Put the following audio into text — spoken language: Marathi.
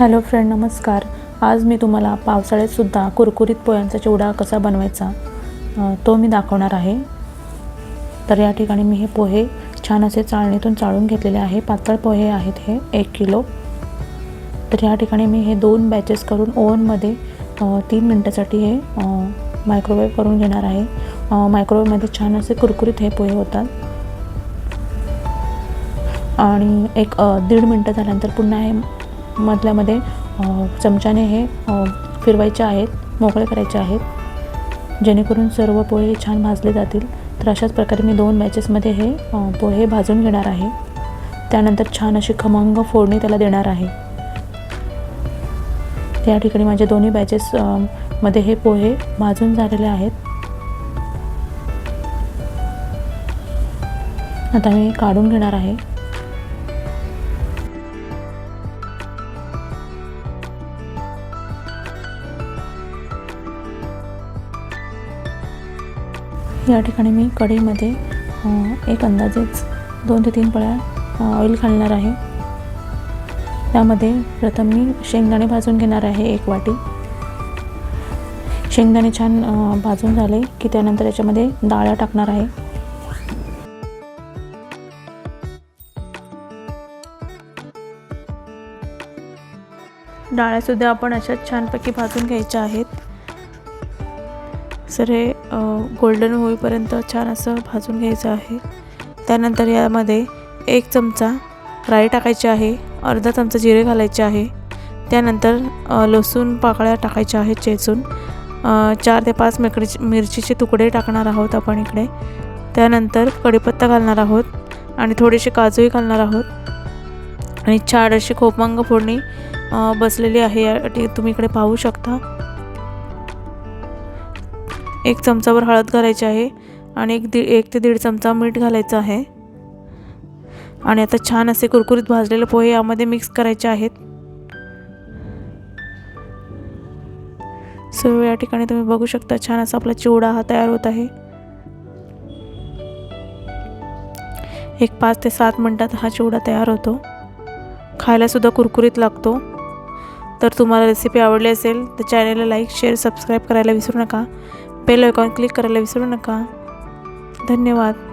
हॅलो फ्रेंड नमस्कार. आज मी तुम्हाला पावसाळ्यातसुद्धा कुरकुरीत पोह्यांचा चिवडा कसा बनवायचा तो मी दाखवणार आहे. तर या ठिकाणी मी हे पोहे छान असे चाळणीतून चाळून घेतलेले आहे. पातळ पोहे आहेत हे एक किलो. तर या ठिकाणी मी हे दोन बॅचेस करून ओव्हनमध्ये तीन मिनटासाठी हे मायक्रोवेव्ह करून घेणार आहे. मायक्रोवेवमध्ये मायक्रोवेव्हमध्ये छान असे कुरकुरीत हे पोहे होतात. आणि एक दीड मिनटं झाल्यानंतर पुन्हा हे मधल्यामध्ये चमच्याने हे फिरवायचे आहेत मोकळे करायचे आहेत. जेणेकरून सर्व पोहे छान भाजले जातील. तर अशाच प्रकारे मी दोन बॅचेसमध्ये हे पोहे भाजून घेणार आहे. त्यानंतर छान अशी खमंग फोडणी त्याला देणार आहे. त्या ठिकाणी माझे दोन्ही बॅचेस मध्ये हे पोहे भाजून झालेले आहेत. आता मी काढून घेणार आहे. या ठिकाणी मी कढईमध्ये एक अंदाजेच दोन ते तीन पळ्या ऑइल घालणार आहे. त्यामध्ये प्रथम मी शेंगदाणे भाजून घेणार आहे एक वाटी. शेंगदाणे छान भाजून झाले की त्यानंतर याच्यामध्ये डाळ्या टाकणार आहे. डाळ्यासुद्धा आपण अशाच छानपैकी भाजून घ्यायच्या आहेत. सर हे गोल्डन होईपर्यंत छान असं भाजून घ्यायचं आहे. त्यानंतर यामध्ये एक चमचा राई टाकायची आहे अर्धा चमचा जिरे घालायचे आहे. त्यानंतर लसूण पाकळ्या टाकायच्या आहेत चेचून. चार ते पाच मेकडीचे मिरचीचे तुकडे टाकणार आहोत आपण इकडे. त्यानंतर कढीपत्ता घालणार आहोत आणि थोडेसे काजूही घालणार आहोत. आणि छान अशी खोपांग फोडणी बसलेली आहे या तुम्ही इकडे पाहू शकता. एक चमचाभर हळद घालायची आहे आणि एक दीड एक ते दीड चमचा मीठ घालायचं आहे. आणि आता छान असे कुरकुरीत भाजलेले पोहे यामध्ये मिक्स करायचे आहेत. सर्व या ठिकाणी तुम्ही बघू शकता छान असा आपला चिवडा हा तयार होत आहे. एक पाच ते सात मिनटात हा चिवडा तयार होतो. खायलासुद्धा कुरकुरीत लागतो. तर तुम्हाला रेसिपी आवडली असेल तर चॅनलला लाईक शेअर सबस्क्राईब करायला विसरू नका. बेल आयकॉन क्लिक करायला विसरू नका. धन्यवाद.